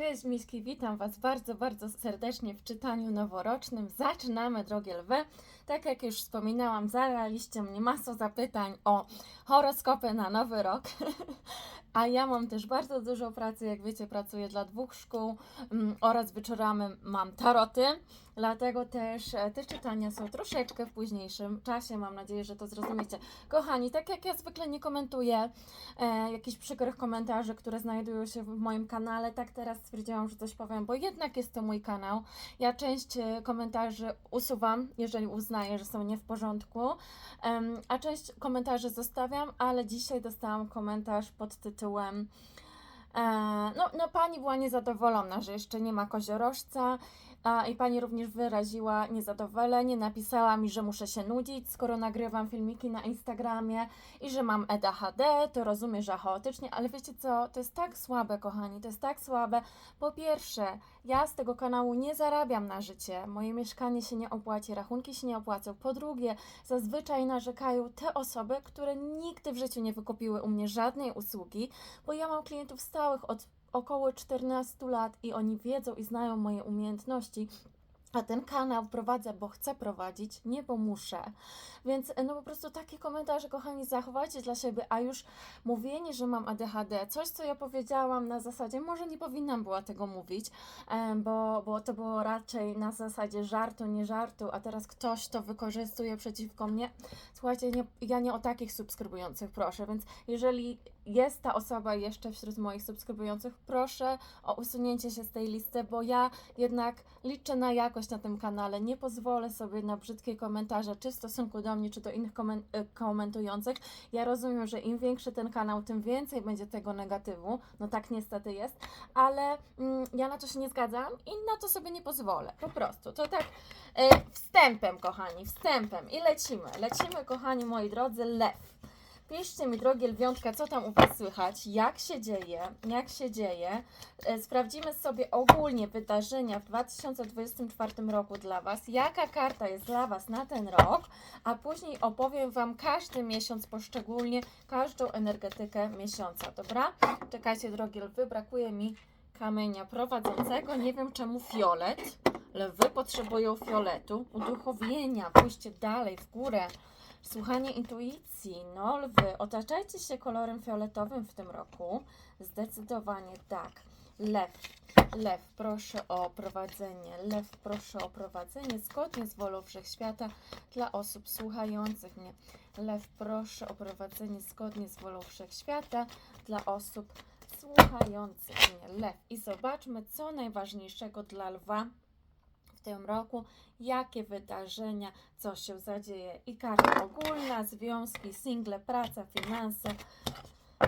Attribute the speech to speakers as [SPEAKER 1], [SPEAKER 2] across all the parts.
[SPEAKER 1] Cześć Miśki, witam Was bardzo, bardzo serdecznie w czytaniu noworocznym. Zaczynamy, drogie lwy. Tak jak już wspominałam, zadaliście mnie masę zapytań o horoskopy na nowy rok. A ja mam też bardzo dużo pracy, jak wiecie, pracuję dla dwóch szkół mm, oraz wieczorami mam taroty. Dlatego też e, te czytania są troszeczkę w późniejszym czasie. Mam nadzieję, że to zrozumiecie. Kochani, tak jak ja zwykle nie komentuję e, jakichś przykrych komentarzy, które znajdują się w moim kanale, tak teraz stwierdziłam, że coś powiem, bo jednak jest to mój kanał. Ja część e, komentarzy usuwam, jeżeli uznaję, że są nie w porządku, em, a część komentarzy zostawiam, ale dzisiaj dostałam komentarz pod tytułem. E, no, no, pani była niezadowolona, że jeszcze nie ma koziorożca. A, I pani również wyraziła niezadowolenie, napisała mi, że muszę się nudzić, skoro nagrywam filmiki na Instagramie i że mam ADHD, to rozumie, że chaotycznie, ale wiecie co, to jest tak słabe, kochani, to jest tak słabe. Po pierwsze, ja z tego kanału nie zarabiam na życie, moje mieszkanie się nie opłaci, rachunki się nie opłacą. Po drugie, zazwyczaj narzekają te osoby, które nigdy w życiu nie wykupiły u mnie żadnej usługi, bo ja mam klientów stałych od około 14 lat i oni wiedzą i znają moje umiejętności. A ten kanał prowadzę, bo chcę prowadzić, nie bo muszę. Więc no po prostu takie komentarze, kochani, zachowajcie dla siebie, a już mówienie, że mam ADHD, coś co ja powiedziałam na zasadzie, może nie powinnam była tego mówić, bo, bo to było raczej na zasadzie żartu, nie żartu, a teraz ktoś to wykorzystuje przeciwko mnie. Słuchajcie, nie, ja nie o takich subskrybujących proszę, więc jeżeli jest ta osoba jeszcze wśród moich subskrybujących, proszę o usunięcie się z tej listy, bo ja jednak liczę na jakość na tym kanale. Nie pozwolę sobie na brzydkie komentarze, czy w stosunku do mnie, czy do innych komen- e, komentujących. Ja rozumiem, że im większy ten kanał, tym więcej będzie tego negatywu. No tak niestety jest, ale mm, ja na to się nie zgadzam i na to sobie nie pozwolę. Po prostu. To tak e, wstępem, kochani, wstępem. I lecimy. Lecimy, kochani moi drodzy, lew. Piszcie mi, drogie lwiątka, co tam u Was słychać, jak się dzieje, jak się dzieje. E, Sprawdzimy sobie ogólnie wydarzenia w 2024 roku dla Was, jaka karta jest dla Was na ten rok, a później opowiem Wam każdy miesiąc poszczególnie, każdą energetykę miesiąca, dobra? Czekajcie, drogie lwy, brakuje mi kamienia prowadzącego, nie wiem czemu fiolet. Lwy potrzebują fioletu, uduchowienia, pójście dalej, w górę. Słuchanie intuicji. No, lwy, otaczajcie się kolorem fioletowym w tym roku. Zdecydowanie tak. Lew. Lew, proszę o prowadzenie. Lew, proszę o prowadzenie zgodnie z wolą wszechświata dla osób słuchających mnie. Lew, proszę o prowadzenie zgodnie z wolą wszechświata dla osób słuchających mnie. Lew. I zobaczmy, co najważniejszego dla lwa w tym roku, jakie wydarzenia, co się zadzieje. I karta ogólna, związki, single, praca, finanse.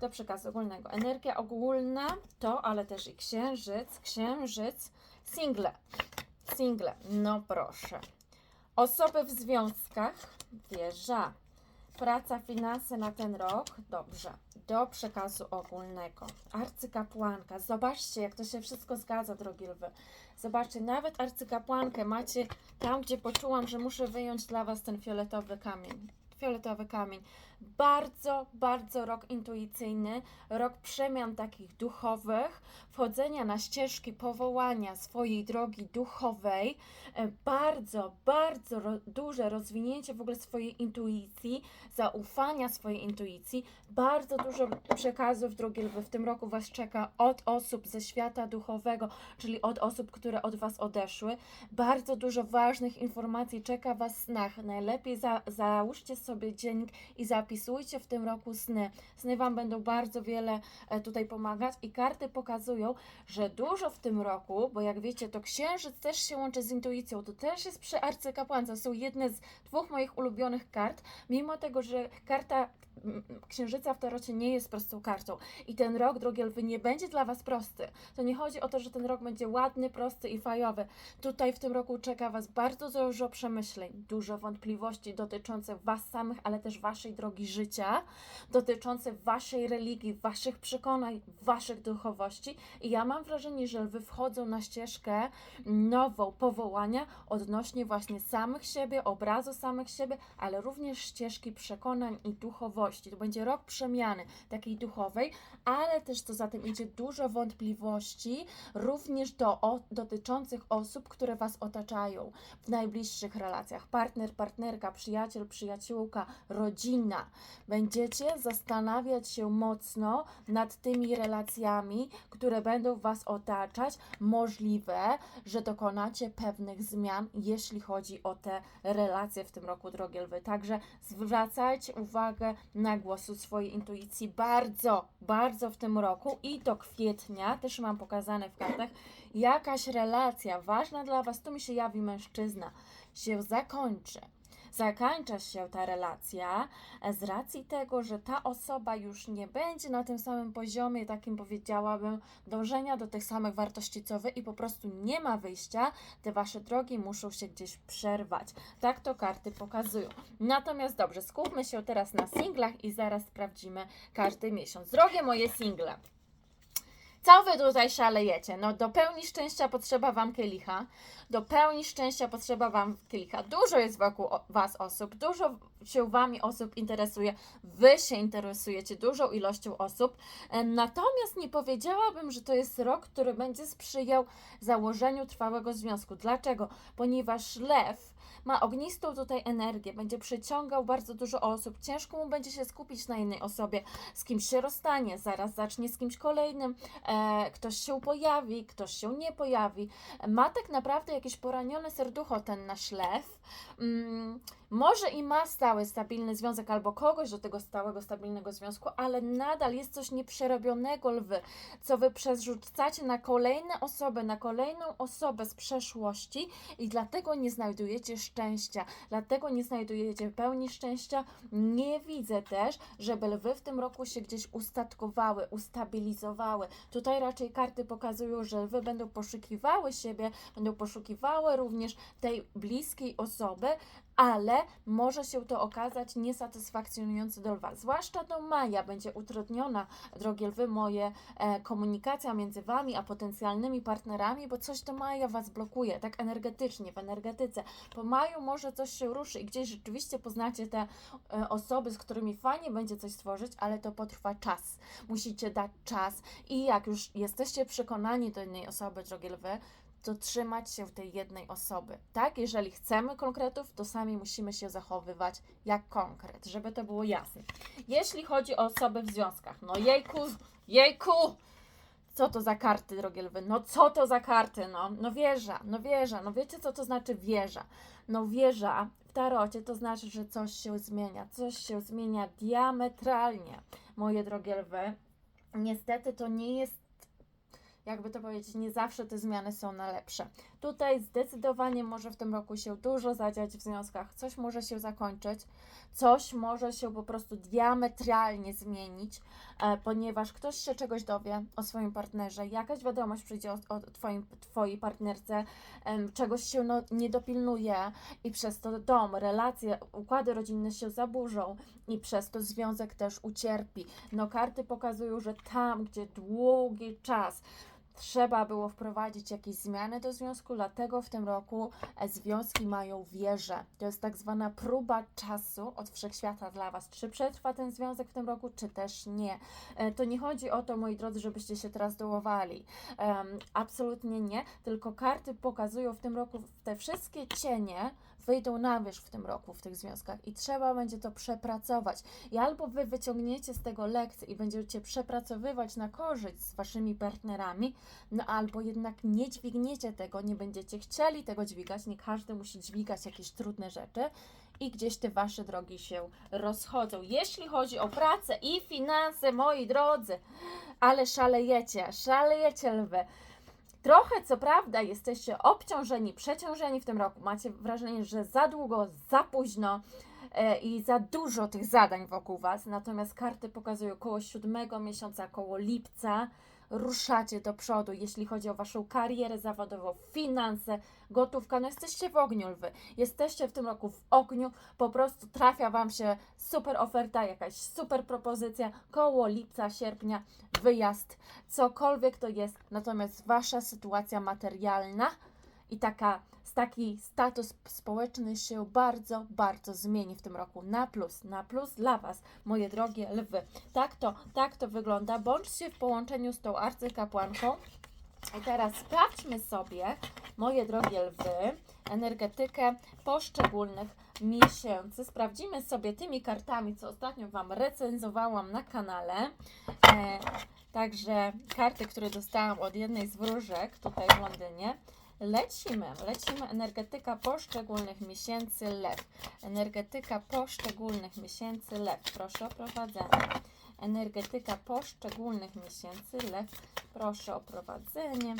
[SPEAKER 1] Do przekazu ogólnego. Energia ogólna to, ale też i księżyc, księżyc, single. Single, no proszę. Osoby w związkach, wieża. Praca, finanse na ten rok, dobrze. Do przekazu ogólnego. Arcykapłanka. Zobaczcie, jak to się wszystko zgadza, drogi lwy. Zobaczcie, nawet arcykapłankę macie tam, gdzie poczułam, że muszę wyjąć dla Was ten fioletowy kamień. Fioletowy kamień. Bardzo, bardzo rok intuicyjny, rok przemian takich duchowych, wchodzenia na ścieżki powołania swojej drogi duchowej, e, bardzo, bardzo ro, duże rozwinięcie w ogóle swojej intuicji, zaufania swojej intuicji, bardzo dużo przekazów, drogie lwy, w tym roku Was czeka od osób ze świata duchowego, czyli od osób, które od Was odeszły. Bardzo dużo ważnych informacji czeka Was w snach. Najlepiej za, załóżcie sobie dziennik i zapisujcie w tym roku sny. Sny Wam będą bardzo wiele e, tutaj pomagać i karty pokazują, że dużo w tym roku, bo jak wiecie, to księżyc też się łączy z intuicją, to też jest przy arcykapłance, są jedne z dwóch moich ulubionych kart, mimo tego, że karta księżyca w tarocie nie jest prostą kartą i ten rok, drogie lwy, nie będzie dla Was prosty. To nie chodzi o to, że ten rok będzie ładny, prosty i fajowy. Tutaj w tym roku czeka Was bardzo dużo przemyśleń, dużo wątpliwości dotyczących Was samych, ale też Waszej drogi życia, dotyczące waszej religii, waszych przekonań, waszych duchowości. I ja mam wrażenie, że lwy wchodzą na ścieżkę nową powołania odnośnie właśnie samych siebie, obrazu samych siebie, ale również ścieżki przekonań i duchowości. To będzie rok przemiany takiej duchowej, ale też co za tym idzie dużo wątpliwości, również do, o, dotyczących osób, które Was otaczają w najbliższych relacjach. Partner, partnerka, przyjaciel, przyjaciółka, rodzina. Będziecie zastanawiać się mocno nad tymi relacjami, które będą Was otaczać. Możliwe, że dokonacie pewnych zmian, jeśli chodzi o te relacje w tym roku, drogie lwy. Także zwracajcie uwagę na głosu swojej intuicji bardzo, bardzo w tym roku i do kwietnia, też mam pokazane w kartach, jakaś relacja ważna dla Was, tu mi się jawi mężczyzna, się zakończy. Zakończa się ta relacja e, z racji tego, że ta osoba już nie będzie na tym samym poziomie, takim powiedziałabym, dążenia do tych samych wartości co Wy i po prostu nie ma wyjścia, te Wasze drogi muszą się gdzieś przerwać. Tak to karty pokazują. Natomiast dobrze, skupmy się teraz na singlach i zaraz sprawdzimy każdy miesiąc. Drogie moje single. Co wy tutaj szalejecie? No do pełni szczęścia potrzeba wam kielicha. Do pełni szczęścia potrzeba wam kielicha. Dużo jest wokół was osób, dużo się wami osób interesuje. Wy się interesujecie dużą ilością osób. Natomiast nie powiedziałabym, że to jest rok, który będzie sprzyjał założeniu trwałego związku. Dlaczego? Ponieważ lew ma ognistą tutaj energię, będzie przyciągał bardzo dużo osób. Ciężko mu będzie się skupić na jednej osobie. Z kimś się rozstanie, zaraz zacznie z kimś kolejnym, e, ktoś się pojawi, ktoś się nie pojawi. Ma tak naprawdę jakieś poranione serducho ten nasz lew. Mm, może i ma stały, stabilny związek albo kogoś do tego stałego, stabilnego związku, ale nadal jest coś nieprzerobionego lwy, co wy przerzucacie na kolejne osoby, na kolejną osobę z przeszłości i dlatego nie znajdujecie szczęścia, dlatego nie znajdujecie pełni szczęścia. Nie widzę też, żeby lwy w tym roku się gdzieś ustatkowały, ustabilizowały. Tutaj raczej karty pokazują, że lwy będą poszukiwały siebie, będą poszukiwały również tej bliskiej osoby, ale może się to okazać niesatysfakcjonujące do lwa. Zwłaszcza do maja będzie utrudniona, drogie lwy moje, e, komunikacja między wami a potencjalnymi partnerami, bo coś do maja was blokuje, tak energetycznie, w energetyce. Po maju może coś się ruszy i gdzieś rzeczywiście poznacie te e, osoby, z którymi fajnie będzie coś stworzyć, ale to potrwa czas. Musicie dać czas i jak już jesteście przekonani do innej osoby, drogie lwy, to trzymać się tej jednej osoby. Tak, jeżeli chcemy konkretów, to sami musimy się zachowywać jak konkret, żeby to było jasne. Jeśli chodzi o osoby w związkach, no jejku, jejku, co to za karty, drogie lwy? No co to za karty? No, no wieża, no wieża, no wiecie co to znaczy wieża? No wieża w tarocie to znaczy, że coś się zmienia, coś się zmienia diametralnie, moje drogie lwy. Niestety to nie jest jakby to powiedzieć, nie zawsze te zmiany są na lepsze. Tutaj zdecydowanie może w tym roku się dużo zadziać w związkach, coś może się zakończyć, coś może się po prostu diametralnie zmienić, e, ponieważ ktoś się czegoś dowie o swoim partnerze, jakaś wiadomość przyjdzie o, o twoim, twojej partnerce, czegoś się no, nie dopilnuje i przez to dom, relacje, układy rodzinne się zaburzą i przez to związek też ucierpi. No karty pokazują, że tam, gdzie długi czas trzeba było wprowadzić jakieś zmiany do związku, dlatego w tym roku e, związki mają wieżę. To jest tak zwana próba czasu od wszechświata dla Was. Czy przetrwa ten związek w tym roku, czy też nie. E, To nie chodzi o to, moi drodzy, żebyście się teraz dołowali. Em, absolutnie nie, tylko karty pokazują w tym roku te wszystkie cienie wyjdą na wierzch w tym roku w tych związkach i trzeba będzie to przepracować. I albo wy wyciągniecie z tego lekcje i będziecie przepracowywać na korzyść z waszymi partnerami, no albo jednak nie dźwigniecie tego, nie będziecie chcieli tego dźwigać, nie każdy musi dźwigać jakieś trudne rzeczy i gdzieś te wasze drogi się rozchodzą. Jeśli chodzi o pracę i finanse, moi drodzy, ale szalejecie, szalejecie lwy. Trochę, co prawda, jesteście obciążeni, przeciążeni w tym roku. Macie wrażenie, że za długo, za późno e, i za dużo tych zadań wokół Was. Natomiast karty pokazują koło siódmego miesiąca, koło lipca. Ruszacie do przodu, jeśli chodzi o Waszą karierę zawodową, finanse, gotówka, no jesteście w ogniu, lwy. Jesteście w tym roku w ogniu, po prostu trafia Wam się super oferta, jakaś super propozycja, koło lipca, sierpnia, wyjazd, cokolwiek to jest, natomiast Wasza sytuacja materialna i taka, taki status społeczny się bardzo, bardzo zmieni w tym roku na plus, na plus dla Was, moje drogie lwy. Tak to, tak to wygląda. Bądźcie w połączeniu z tą arcykapłanką. I teraz sprawdźmy sobie, moje drogie lwy, energetykę poszczególnych miesięcy. Sprawdzimy sobie tymi kartami, co ostatnio Wam recenzowałam na kanale. E, także karty, które dostałam od jednej z wróżek tutaj w Londynie. Lecimy, lecimy. Energetyka poszczególnych miesięcy lew. Energetyka poszczególnych miesięcy lew. Proszę o prowadzenie. Energetyka poszczególnych miesięcy lew. Proszę o prowadzenie.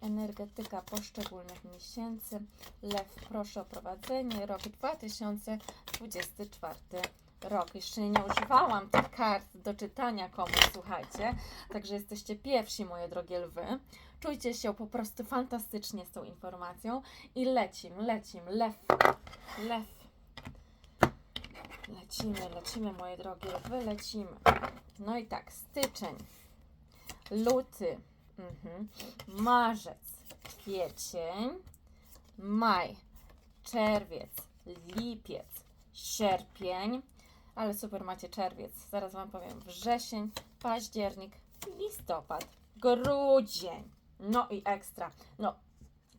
[SPEAKER 1] Energetyka poszczególnych miesięcy lew. Proszę o prowadzenie. Rok 2024 rok. Jeszcze nie używałam tych kart do czytania komuś, słuchajcie. Także jesteście pierwsi, moje drogie lwy. Czujcie się po prostu fantastycznie z tą informacją. I lecim, lecim, lew, lew. Lecimy, lecimy, moje drogie lwy, lecimy. No i tak, styczeń, luty, mhm, marzec, kwiecień, maj, czerwiec, lipiec, sierpień, ale super macie czerwiec, zaraz Wam powiem, wrzesień, październik, listopad, grudzień, no i ekstra, no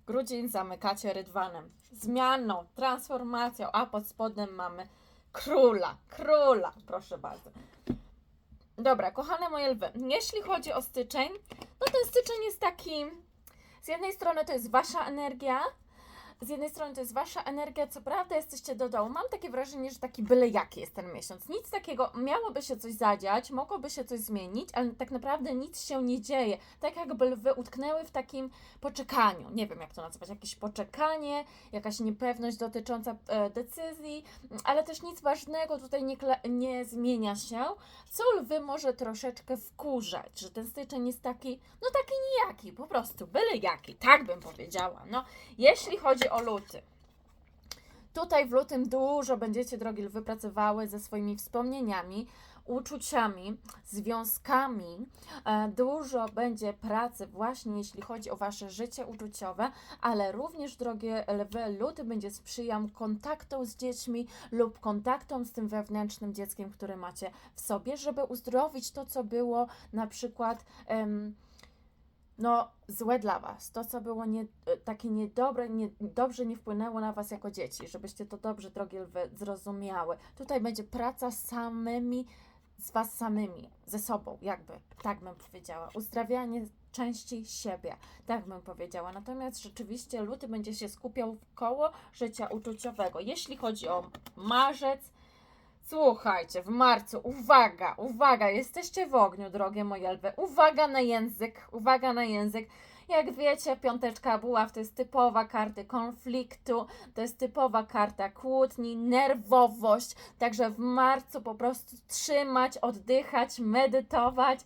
[SPEAKER 1] grudzień zamykacie rydwanem, zmianą, transformacją, a pod spodem mamy króla, króla, proszę bardzo. Dobra, kochane moje lwy, jeśli chodzi o styczeń, no ten styczeń jest taki, z jednej strony to jest Wasza energia, z jednej strony to jest wasza energia, co prawda jesteście do dołu. Mam takie wrażenie, że taki byle jaki jest ten miesiąc. Nic takiego, miałoby się coś zadziać, mogłoby się coś zmienić, ale tak naprawdę nic się nie dzieje. Tak jakby lwy utknęły w takim poczekaniu. Nie wiem jak to nazwać, jakieś poczekanie, jakaś niepewność dotycząca e, decyzji, ale też nic ważnego tutaj nie, nie zmienia się, co lwy może troszeczkę wkurzać, że ten styczeń jest taki, no taki nijaki, po prostu byle jaki, tak bym powiedziała. No, jeśli chodzi o luty. Tutaj w lutym dużo będziecie, drogi lwy, pracowały ze swoimi wspomnieniami, uczuciami, związkami. E, Dużo będzie pracy właśnie jeśli chodzi o Wasze życie uczuciowe, ale również, drogie lwy, luty będzie sprzyjał kontaktom z dziećmi lub kontaktom z tym wewnętrznym dzieckiem, które macie w sobie, żeby uzdrowić to, co było na przykład... no, złe dla Was, to co było nie, takie niedobre, nie, dobrze nie wpłynęło na Was jako dzieci, żebyście to dobrze, drogie lwy, zrozumiały. Tutaj będzie praca samymi, z Was samymi, ze sobą, jakby, tak bym powiedziała. Uzdrawianie części siebie, tak bym powiedziała. Natomiast rzeczywiście luty będzie się skupiał w koło życia uczuciowego. Jeśli chodzi o marzec, Słuchajcie, w marcu, uwaga, uwaga, jesteście w ogniu, drogie moje lwy. Uwaga na język, uwaga na język. Jak wiecie, piąteczka buław to jest typowa karta konfliktu, to jest typowa karta kłótni, nerwowość. Także w marcu po prostu trzymać, oddychać, medytować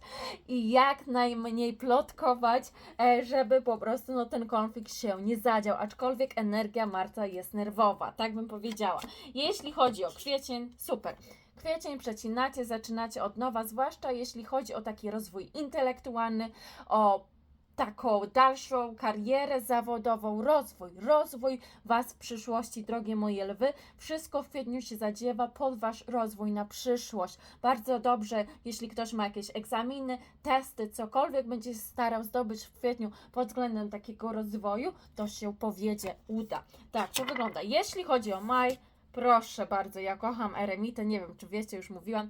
[SPEAKER 1] i jak najmniej plotkować, e, żeby po prostu no, ten konflikt się nie zadział. Aczkolwiek energia marca jest nerwowa, tak bym powiedziała. Jeśli chodzi o kwiecień, super. Kwiecień przecinacie, zaczynacie od nowa, zwłaszcza jeśli chodzi o taki rozwój intelektualny, o taką dalszą karierę zawodową, rozwój, rozwój Was w przyszłości, drogie moje lwy. Wszystko w kwietniu się zadziewa pod Wasz rozwój na przyszłość. Bardzo dobrze, jeśli ktoś ma jakieś egzaminy, testy, cokolwiek będzie się starał zdobyć w kwietniu pod względem takiego rozwoju, to się powiedzie, uda. Tak, to wygląda. Jeśli chodzi o maj, proszę bardzo, ja kocham eremitę, nie wiem, czy wiecie, już mówiłam,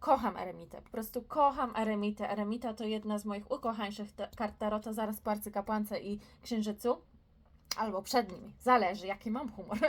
[SPEAKER 1] Kocham Eremitę, po prostu kocham Eremitę. Eremita to jedna z moich ukochańszych kart tarota, zaraz po arcykapłance i księżycu, albo przed nimi, zależy jaki mam humor.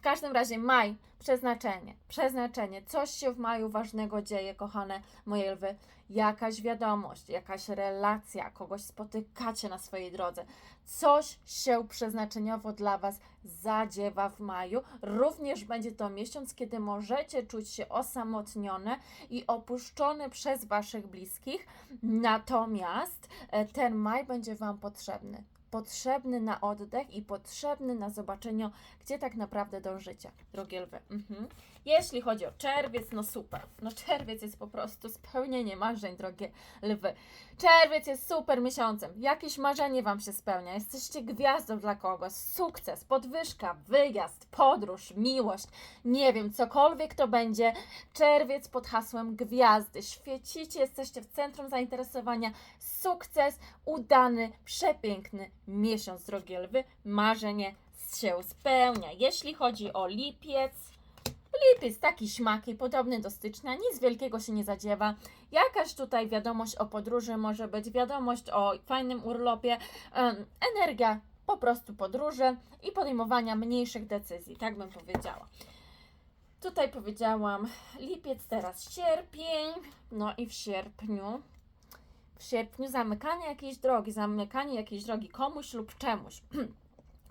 [SPEAKER 1] W każdym razie maj, przeznaczenie, przeznaczenie. Coś się w maju ważnego dzieje, kochane moje lwy. Jakaś wiadomość, jakaś relacja, kogoś spotykacie na swojej drodze. Coś się przeznaczeniowo dla Was zadziewa w maju. Również będzie to miesiąc, kiedy możecie czuć się osamotnione i opuszczone przez Waszych bliskich. Natomiast e, ten maj będzie Wam potrzebny. Potrzebny na oddech i potrzebny na zobaczenie, gdzie tak naprawdę dążycie, drogie lwy. Mhm. Jeśli chodzi o czerwiec, no super. No czerwiec jest po prostu spełnienie marzeń, drogie lwy. Czerwiec jest super miesiącem. Jakieś marzenie Wam się spełnia. Jesteście gwiazdą dla kogoś. Sukces, podwyżka, wyjazd, podróż, miłość. Nie wiem, cokolwiek to będzie. Czerwiec pod hasłem gwiazdy. Świecicie, jesteście w centrum zainteresowania. Sukces, udany, przepiękny miesiąc, drogie lwy. Marzenie się spełnia. Jeśli chodzi o lipiec, lipiec taki śmaki, podobny do stycznia, nic wielkiego się nie zadziewa. Jakaś tutaj wiadomość o podróży może być, wiadomość o fajnym urlopie, energia po prostu podróży i podejmowania mniejszych decyzji, tak bym powiedziała. Tutaj powiedziałam lipiec, teraz sierpień, no i w sierpniu w sierpniu zamykanie jakiejś drogi, zamykanie jakiejś drogi komuś lub czemuś.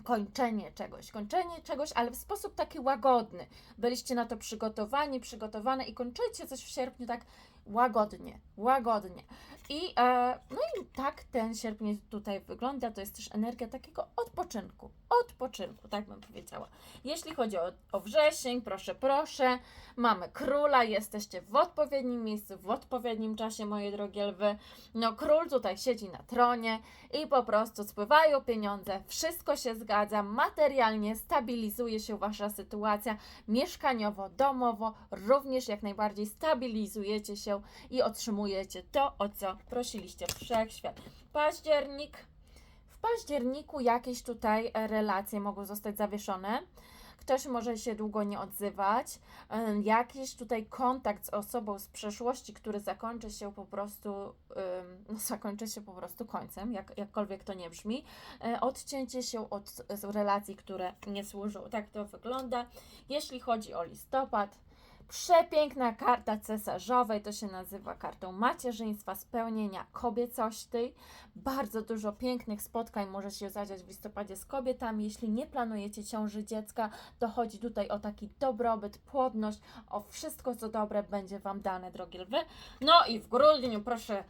[SPEAKER 1] Kończenie czegoś, kończenie czegoś, ale w sposób taki łagodny. Byliście na to przygotowani, przygotowane i kończycie coś w sierpniu tak łagodnie, łagodnie. I, e, no i tak ten sierpień tutaj wygląda. To jest też energia takiego odpoczynku. Odpoczynku, tak bym powiedziała. Jeśli chodzi o, o wrzesień, proszę, proszę, mamy króla, jesteście w odpowiednim miejscu, w odpowiednim czasie, moje drogie lwy. No, król tutaj siedzi na tronie i po prostu spływają pieniądze, wszystko się zgadza, materialnie stabilizuje się wasza sytuacja, mieszkaniowo, domowo, również jak najbardziej stabilizujecie się i otrzymujecie to, o co prosiliście wszechświat. Październik. W październiku jakieś tutaj e, relacje mogą zostać zawieszone. Ktoś może się długo nie odzywać. Em, Jakiś tutaj kontakt z osobą z przeszłości, który zakończy się po prostu, no zakończy się po prostu końcem, jak, jakkolwiek to nie brzmi. E, Odcięcie się od relacji, które nie służą. Tak to wygląda. Jeśli chodzi o listopad, Przepiękna karta cesarzowej, to się nazywa kartą macierzyństwa, spełnienia kobiecości. Bardzo dużo pięknych spotkań może się zadziać w listopadzie z kobietami. Jeśli nie planujecie ciąży dziecka, to chodzi tutaj o taki dobrobyt, płodność, o wszystko co dobre będzie Wam dane, drogie lwy. No i w grudniu, proszę,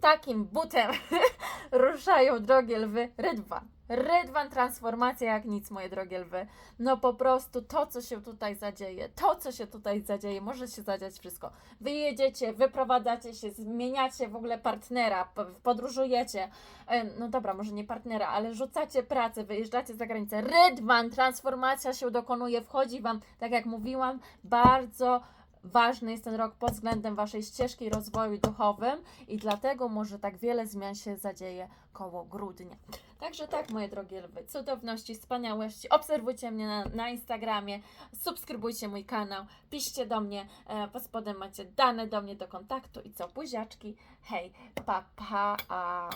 [SPEAKER 1] takim butem ruszają, drogie lwy, rydwan. Rydwan, transformacja jak nic, moje drogie lwy. No po prostu to, co się tutaj zadzieje, to, co się tutaj zadzieje, może się zadziać wszystko. Wyjedziecie, wyprowadzacie się, zmieniacie w ogóle partnera, podróżujecie. E, No dobra, może nie partnera, ale rzucacie pracę, wyjeżdżacie za granicę. Rydwan, transformacja się dokonuje, wchodzi Wam, tak jak mówiłam, bardzo ważny jest ten rok pod względem Waszej ścieżki rozwoju duchowym i dlatego może tak wiele zmian się zadzieje koło grudnia. Także tak, moje drogie lwy, cudowności, wspaniałości, obserwujcie mnie na, na Instagramie, subskrybujcie mój kanał, piszcie do mnie, e, pod spodem macie dane do mnie do kontaktu i co, buziaczki, hej, pa, pa, a...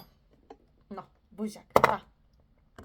[SPEAKER 1] no, buziak, pa.